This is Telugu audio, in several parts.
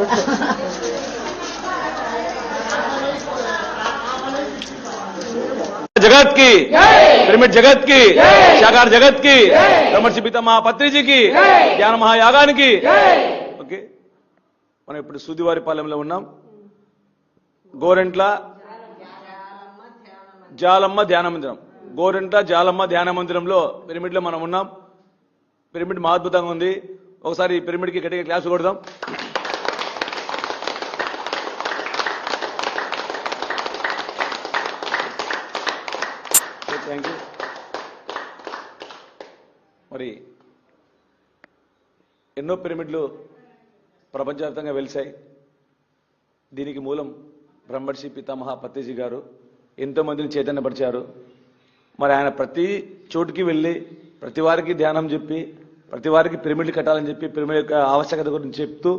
కొట్టు జగత్కి. పిరమిడ్ జగత్కి. శాఖార జగత్కి. రమర్షి పిత మహాపత్రిజీకి జ్ఞాన మహాయాగానికి. ఓకే. మనం ఇప్పుడు సూదివారిపాలెంలో ఉన్నాం. గోరెంట్ల జాలమ్మ ధ్యాన మందిరం. గోరెంట్ల జాలమ్మ ధ్యాన మందిరంలో పిరమిడ్లో మనం ఉన్నాం. పిరమిడ్ మా అద్భుతంగా ఉంది. ఒకసారి ఈ పిరమిడ్కి గట్టిగా క్లాస్ కొడదాం. థ్యాంక్ యూ మరి ఎన్నో పిరమిడ్లు ప్రపంచవ్యాప్తంగా వెలిశాయి. దీనికి మూలం బ్రహ్మర్షి పితామహ పతేజీ గారు ఎంతోమందిని చైతన్యపరిచారు. మరి ఆయన ప్రతి చోటుకి వెళ్ళి ప్రతి వారికి ధ్యానం చెప్పి ప్రతి వారికి పిరమిడ్లు కట్టాలని చెప్పి పిరమిడ్ యొక్క ఆవశ్యకత గురించి చెప్తూ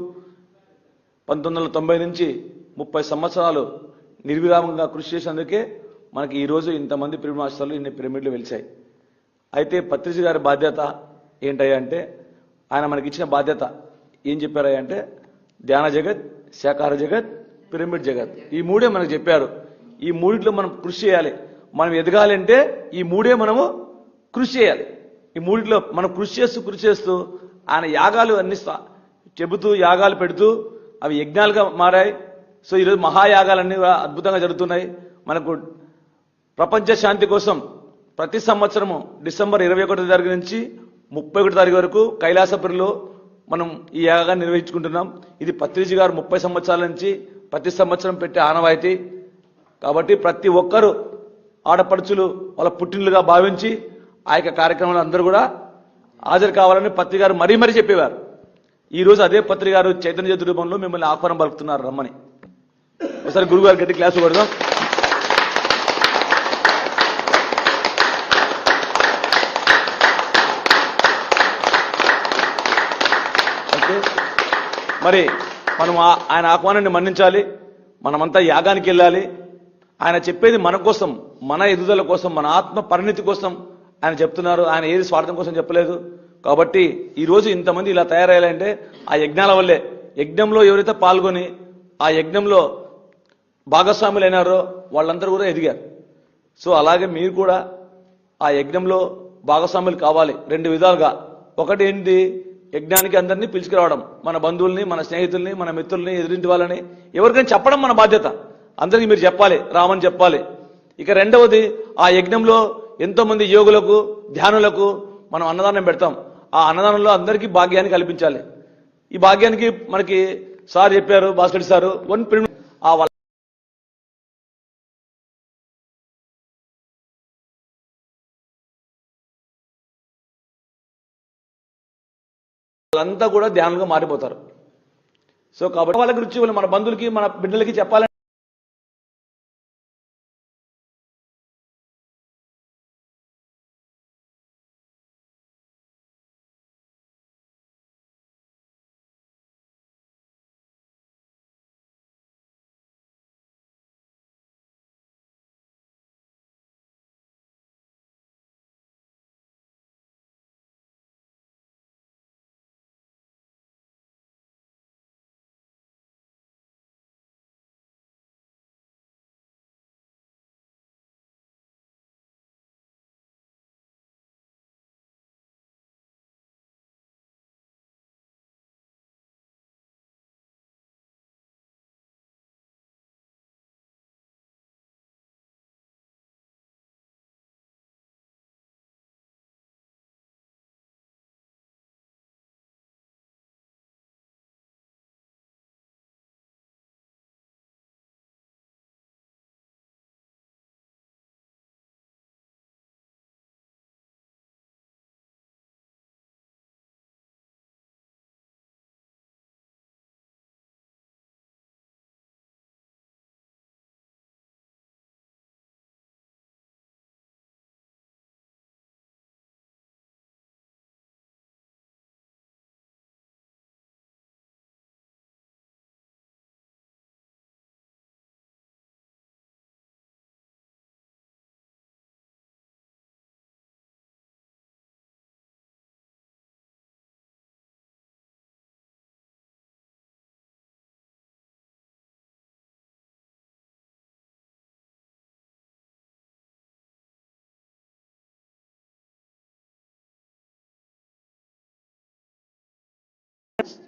పంతొమ్మిది వందల తొంభై నుంచి ముప్పై సంవత్సరాలు నిర్విరామంగా కృషి చేసినందుకే మనకి ఈరోజు ఇంతమంది పిరమిడ్ మాస్టర్లు ఇన్ని పిరమిడ్లు వెలిచాయి. అయితే పత్రిజీ గారి బాధ్యత ఏంటయ్యా అంటే ఆయన మనకి ఇచ్చిన బాధ్యత ఏం చెప్పారయ్యా అంటే ధ్యాన జగత్ శాకార జగత్ పిరమిడ్ జగత్. ఈ మూడే మనకు చెప్పారు. ఈ మూడిట్లో మనం కృషి చేయాలి. మనం ఎదగాలంటే ఈ మూడే మనము కృషి చేయాలి. ఈ మూడిట్లో మనం కృషి చేస్తూ కృషి చేస్తూ ఆయన యాగాలు అన్ని చెబుతూ యాగాలు పెడుతూ అవి యజ్ఞాలుగా మారాయి. సో ఈరోజు మహాయాగాలన్నీ అద్భుతంగా జరుగుతున్నాయి. మనకు ప్రపంచ శాంతి కోసం ప్రతి సంవత్సరము డిసెంబర్ ఇరవై ఒకటో తారీఖు నుంచి ముప్పై ఒకటి తారీఖు వరకు కైలాసపురిలో మనం ఈ యాగాన్ని నిర్వహించుకుంటున్నాం. ఇది పత్రిజీ గారు ముప్పై సంవత్సరాల నుంచి ప్రతి సంవత్సరం పెట్టే ఆనవాయితీ. కాబట్టి ప్రతి ఒక్కరూ ఆడపడుచులు వాళ్ళ పుట్టినలుగా భావించి ఆ యొక్క కార్యక్రమంలో అందరూ కూడా హాజరు కావాలని పత్రి గారు మరీ మరీ చెప్పేవారు. ఈరోజు అదే పత్రి గారు చైతన్య రూపంలో మిమ్మల్ని ఆహ్వానం పలుకుతున్నారు రమ్మని. ఒకసారి గురువు గారు గట్టి క్లాసు కొడదాం ఓకే మరి మనం ఆయన ఆహ్వానాన్ని మన్నించాలి. మనమంతా యాగానికి వెళ్ళాలి. ఆయన చెప్పేది మన కోసం మన ఎదుగుదల కోసం మన ఆత్మ పరిణితి కోసం ఆయన చెప్తున్నారు. ఆయన ఏది స్వార్థం కోసం చెప్పలేదు. కాబట్టి ఈరోజు ఇంతమంది ఇలా తయారయ్యాలంటే ఆ యజ్ఞాల వల్లే. యజ్ఞంలో ఎవరైతే పాల్గొని ఆ యజ్ఞంలో భాగస్వాములు అయినారో వాళ్ళందరూ కూడా ఎదిగారు. సో అలాగే మీరు కూడా ఆ యజ్ఞంలో భాగస్వాములు కావాలి. రెండు విధాలుగా. ఒకటి ఏంటి యజ్ఞానికి అందరినీ పిలుచుకురావడం మన బంధువుల్ని మన స్నేహితుల్ని మన మిత్రుల్ని ఎదిరింటి వాళ్ళని ఎవరికైనా చెప్పడం మన బాధ్యత. అందరికీ మీరు చెప్పాలి రామని చెప్పాలి. ఇక రెండవది ఆ యజ్ఞంలో ఎంతోమంది యోగులకు ధ్యానులకు మనం అన్నదానం పెడతాం. ఆ అన్నదానంలో అందరికీ భాగ్యాన్ని కల్పించాలి. ఈ భాగ్యానికి మనకి సార్ చెప్పారు భాస్కర్ సారు వన్ పిరమిడ్ ఆ వాళ్ళంతా కూడా ధ్యానంగా మారిపోతారు. సో కాబట్టి వాళ్ళ గురించి మన బంధువులకి మన బిడ్డలకి చెప్పాలని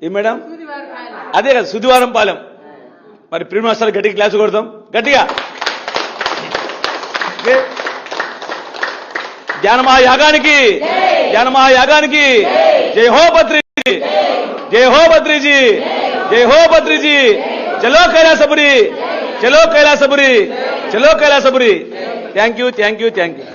ఏం మేడం? అదే కదా సుదివారం పాలెం. మరి ప్రియ మాస్టర్ గట్టిగా క్లాస్ కొడతాం గట్టిగా? జ్ఞానమా యాగానికి యాగానికి జై. హో బద్రీజీ జై. హో బద్రీజీ జై. హో బద్రీజీ చలో కైలాసపురి. చలో కైలాసపురి. చలో Kailasapuri. Thank you thank you thank you